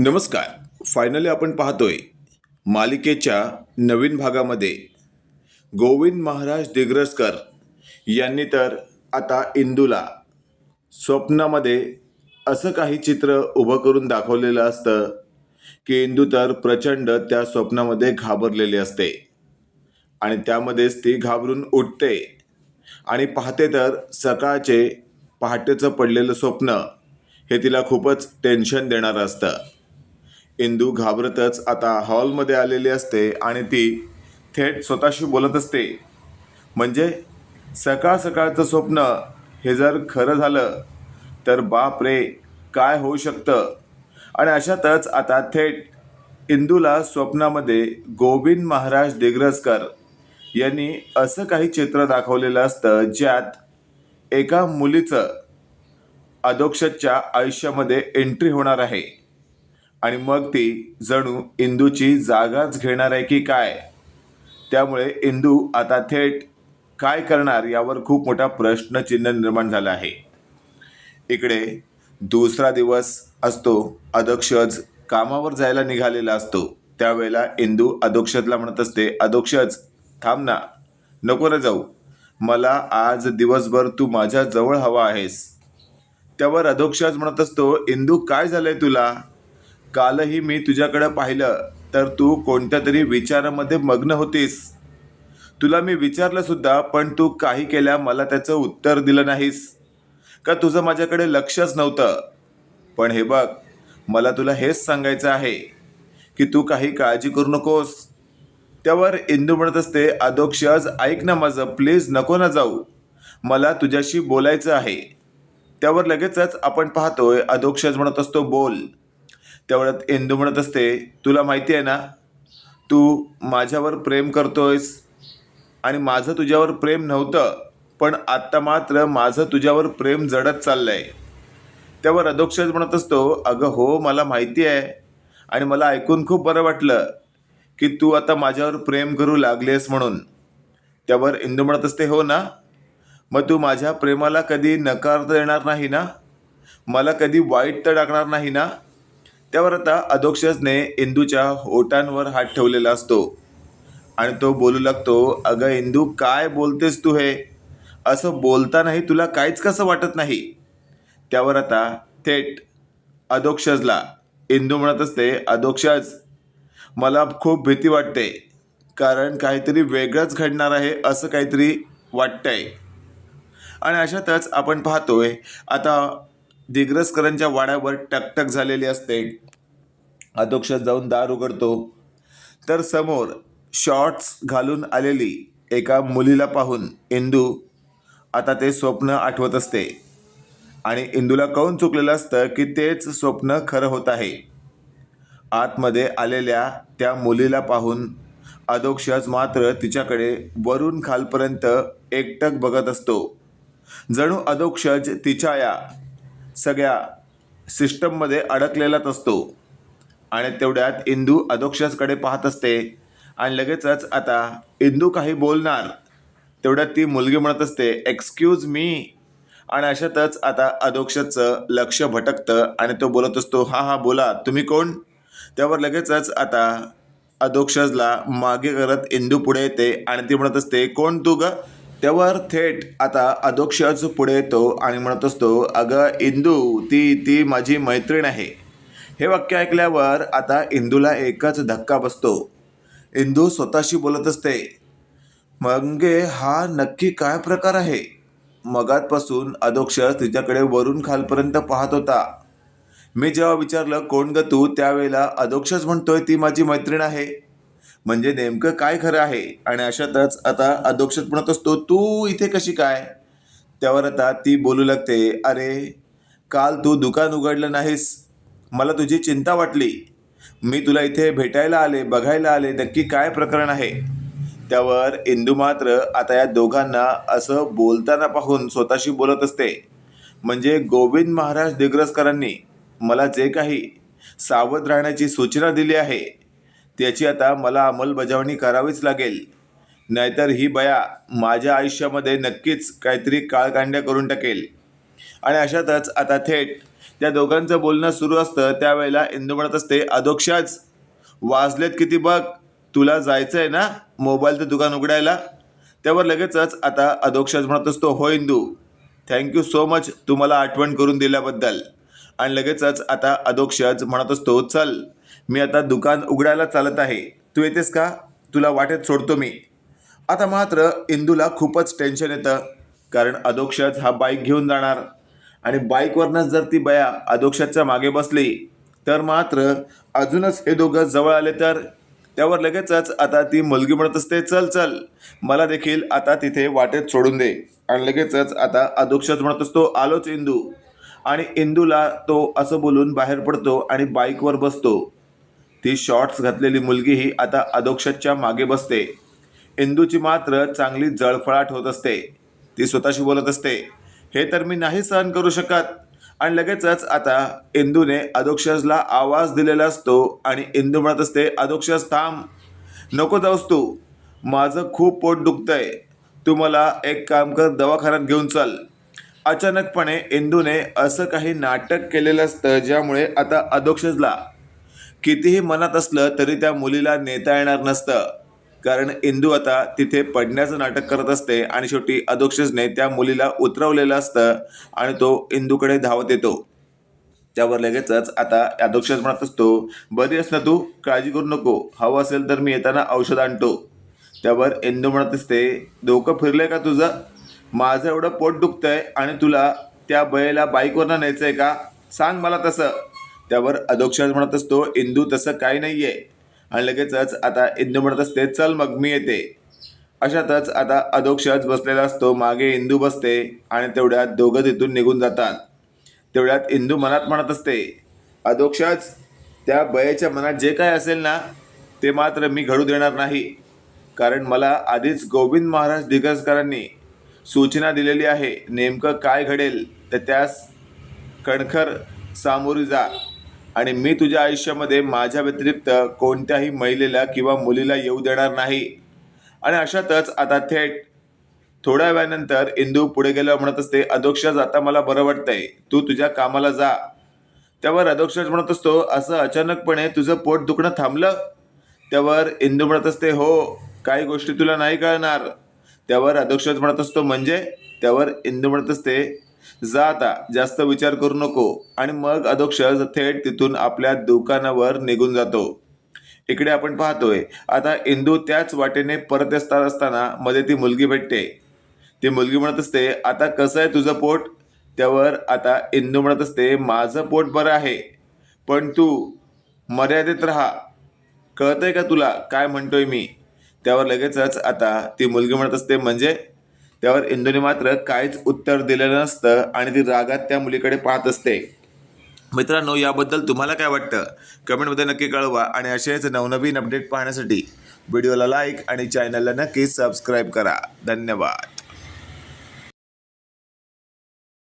नमस्कार. फायनली आपण पाहतोय मालिकेच्या नवीन भागामध्ये गोविंद महाराज दिग्रसकर यांनी तर आता इंदूला स्वप्नामध्ये असं काही चित्र उभं करून दाखवलेलं असतं की इंदू तर प्रचंड त्या स्वप्नामध्ये घाबरलेली असते आणि त्यामध्येच ती घाबरून उठते आणि पाहते तर सकाळचे पहाटेचं पडलेलं स्वप्न हे तिला खूपच टेन्शन देणारं असतं. इंदू घाबरतच आता हॉलमध्ये आलेली असते आणि ती थेट स्वतःशी बोलत असते. म्हणजे सकाळ सकाळचं स्वप्न हे जर खरं झालं तर बाप रे काय होऊ शकतं? आणि अशातच आता थेट इंदूला स्वप्नामध्ये गोविंद महाराज दिग्रसकर यांनी असं काही चित्र दाखवलेलं असतं ज्यात एका मुलीचं अधोक्षतच्या आयुष्यामध्ये एंट्री होणार आहे. आणि मग ती जणू इंदूची जागाच घेणार आहे की काय? त्यामुळे इंदू आता थेट काय करणार यावर खूप मोठा प्रश्नचिन्ह निर्माण झाला आहे. इकडे दुसरा दिवस असतो अधोक्षज कामावर जायला निघालेला असतो. त्यावेळेला इंदू अधोक्षजला म्हणत असते अधोक्षज थांब ना नको रे जाऊ. मला आज दिवसभर तू माझ्या जवळ हवा आहेस. त्यावर अधोक्षज म्हणत असतो इंदू काय झालंय तुला? कालही मी तुझ्याकडं पाहिलं तर तू कोणत्या तरी विचारामध्ये मग्न होतीस. तुला मी विचारलं सुद्धा पण तू काही केल्या मला त्याचं उत्तर दिलं नाहीस. का तुझं माझ्याकडे लक्षच नव्हतं? पण हे बघ मला तुला हेच सांगायचं आहे की तू काही काळजी करू नकोस. त्यावर इंदू म्हणत असते अधोक्षज ऐक ना माझं प्लीज नको ना जाऊ. मला तुझ्याशी बोलायचं आहे. त्यावर लगेचच आपण पाहतोय अधोक्षज म्हणत असतो बोल. तेवढ्यात इंदू म्हणत असते तुला माहिती आहे ना तू माझ्यावर प्रेम करतोयस आणि माझं तुझ्यावर प्रेम नव्हतं पण आत्ता मात्र माझं तुझ्यावर प्रेम जडत चाललं आहे त्यावर अधोक्षज म्हणत असतो अगं हो मला माहिती आहे आणि मला ऐकून खूप बरं वाटलं की तू आता माझ्यावर प्रेम करू लागलेस म्हणून. त्यावर इंदू म्हणत असते हो ना मग तू माझ्या प्रेमाला कधी नकार तर देणार नाही ना? मला कधी वाईट तर टाकणार नाही ना? त्यावर आता अधोक्षजने इंदूच्या होटांवर हात ठेवलेला असतो. आणि तो बोलू लागतो अगं इंदू काय बोलतेस तू हे? असं बोलतानाही तुला काहीच कसं वाटत नाही? त्यावर आता थेट अधोक्षजला इंदू म्हणत असते अधोक्षज मला खूप भीती वाटते कारण काहीतरी वेगळंच घडणार आहे असं काहीतरी वाटतंय. आणि अशातच आपण पाहतोय आता दिग्रसकरांच्या वाड्यावर टकटक झालेली असते. अधोक्षज जाऊन दार उघडतो. तर समोर शॉर्ट्स घालून आलेली एका मुलीला पाहून इंदू आता ते स्वप्न आठवत असते. आणि इंदूला कळून चुकलेलं असतं की तेच स्वप्न खरं होत आहे. आतमध्ये आलेल्या त्या मुलीला पाहून अधोक्षज मात्र तिच्याकडे वरून खालपर्यंत एकटक बघत असतो. जणू अधोक्षज तिच्या या सगळ्या सिस्टममध्ये अडकलेलाच असतो. आणि तेवढ्यात इंदू अधोक्षजकडे पाहत असते. आणि लगेचच आता इंदू काही बोलणार. तेवढ्यात ती मुलगी म्हणत असते एक्सक्यूज मी आणि अशातच आता अधोक्षजचं लक्ष भटकतं आणि तो बोलत असतो हां हां बोला तुम्ही कोण? त्यावर लगेचच आता अधोक्षजला मागे करत इंदू पुढे येते आणि ती म्हणत असते कोण तू ग? त्यावर थेट आता अधोक्षज पुढे येतो आणि म्हणत असतो अगं इंदू ती ती माझी मैत्रीण आहे. हे वाक्य ऐकल्यावर आता इंदूला एकच धक्का बसतो. इंदू स्वतःशी बोलत असते मंगे हा नक्की काय प्रकार आहे? मगातपासून अधोक्षज तिच्याकडे वरून खालपर्यंत पाहत होता. मी जेव्हा विचारलं कोण ग तू त्यावेळेला अधोक्षज म्हणतोय ती माझी मैत्रीण आहे म्हणजे नेमकं काय खरं आहे? आणि अशातच आता अधोक्षज म्हणत असतो तू इथे कशी काय? त्यावर आता ती बोलू लागते अरे काल तू दुकान उघडलं नाहीस. मला तुझी चिंता वाटली. मी तुला इथे भेटायला आले बघायला आले नक्की काय प्रकरण आहे? त्यावर इंदू मात्र आता या दोघांना असं बोलताना पाहून स्वतःशी बोलत असते. म्हणजे गोविंद महाराज दिग्रसकरांनी मला जे काही सावध राहण्याची सूचना दिली आहे त्याची आता मला अंमलबजावणी करावीच लागेल. नाहीतर ही बया माझ्या आयुष्यामध्ये नक्कीच काहीतरी काळकांड्या करून टाकेल. आणि अशातच आता थेट त्या दोघांचं बोलणं सुरू असतं त्यावेळेला इंदू म्हणत असते अधोक्षाच वाजलेत किती बघ? तुला जायचं आहे ना मोबाईलचं दुकान उघडायला? त्यावर लगेचच आता अधोक्षाच म्हणत असतो हो Indu thank you so much तू मला आठवण करून दिल्याबद्दल. आणि लगेचच आता अधोक्षज म्हणत असतो चल मी आता दुकान उघडायला चालत आहे. तू येतेस का? तुला वाटेत सोडतो मी. आता मात्र इंदूला खूपच टेन्शन येतं. कारण अधोक्षज हा बाईक घेऊन जाणार. आणि बाईकवरनंच जर ती बया अधोक्षजच्या मागे बसली तर मात्र अजूनच हे दोघं जवळ आले तर? त्यावर लगेचच आता ती मुलगी म्हणत असते चल चल मला देखील आता तिथे वाटेत सोडून दे. आणि लगेचच आता अधोक्षज म्हणत असतो आलोच इंदू. आणि इंदूला तो असं बोलून बाहेर पडतो आणि बाईकवर बसतो. ती शॉर्ट्स घातलेली मुलगीही आता अधोक्षतच्या मागे बसते. इंदूची मात्र चांगली जळफळाट होत असते. ती स्वतःशी बोलत असते. हे तर मी नाही सहन करू शकत. आणि लगेचच आता इंदूने अधोक्षजला आवाज दिलेला असतो आणि इंदू म्हणत असते अधोक्षज थांब. नको जाऊस तू. माझं खूप पोट दुखतंय. तू मला एक काम कर दवाखान्यात घेऊन चल. अचानकपणे इंदूने असं काही नाटक केलेलं असतं ज्यामुळे आता अधोक्षजला कितीही मनात असलं तरी त्या मुलीला नेता येणार नसतं. कारण इंदू आता तिथे पडण्याचं नाटक करत असते आणि शेवटी अधोक्षजने त्या मुलीला उतरवलेलं असतं आणि तो इंदूकडे धावत येतो. त्यावर लगेचच आता अधोक्षज म्हणत असतो बरी अस ना तू? काळजी करू नको. हवं असेल तर मी येताना औषध आणतो. त्यावर इंदू म्हणत असते डोकं फिरलंय का तुझं? माझं एवढं पोट दुखतंय आणि तुला त्या बयेला बाईकवरनं न्यायचं आहे का? सांग मला तसं. त्यावर अधोक्षज म्हणत असतो इंदू तसं काही नाही आहे आणि लगेचच आता इंदू म्हणत असते चल मग मी येते. अशातच आता अधोक्षज बसलेला असतो मागे इंदू बसते आणि तेवढ्यात दोघं तिथून निघून जातात. तेवढ्यात इंदू मनात म्हणत असते अधोक्षज त्या बयाच्या मनात जे काय असेल ना ते मात्र मी घडू देणार नाही. कारण मला आधीच गोविंद महाराज दिग्रजकरांनी सूचना दिलेली आहे नेमकं काय घडेल तर त्यास कणखर सामोरी जा. आणि मी तुझ्या आयुष्यामध्ये माझ्या व्यतिरिक्त कोणत्याही महिलेला किंवा मुलीला येऊ देणार नाही. आणि अशातच आता थेट थोड्या वेळानंतर इंदू पुढे गेल्यावर म्हणत असते अधोक्षज आता मला बरं वाटतंय. तू तुझ्या कामाला जा. त्यावर अधोक्षज म्हणत असतो असं अचानकपणे तुझं पोट दुखणं थांबलं? त्यावर इंदू म्हणत असते हो काही गोष्टी तुला नाही कळणार. त्यावर अधोक्षज म्हणत असतो म्हणजे? त्यावर इंदू म्हणत असते जा आता जास्त विचार करू नको. आणि मग अधोक्षज थेट तिथून आपल्या दुकानावर निघून जातो. इकडे आपण पाहतोय आता इंदू त्याच वाटेने परत असतात असताना मध्ये ती मुलगी भेटते. ती मुलगी म्हणत असते आता कसं आहे तुझं पोट? त्यावर आता इंदू म्हणत असते माझं पोट बरं आहे पण तू मर्यादित राहा. कळतंय का तुला? काय म्हणतोय मी? त्यावर लगेचच आता ती मुलगी म्हणत असते म्हणजे त्यावर इंदूने मात्र काहीच उत्तर दिलेलं नसतं आणि ती रागात त्या मुलीकडे पाहत असते. मित्रांनो याबद्दल तुम्हाला काय वाटतं? कमेंटमध्ये नक्की कळवा आणि असेच नवनवीन अपडेट पाहण्यासाठी व्हिडिओला लाईक आणि चॅनलला नक्की सबस्क्राईब करा. धन्यवाद.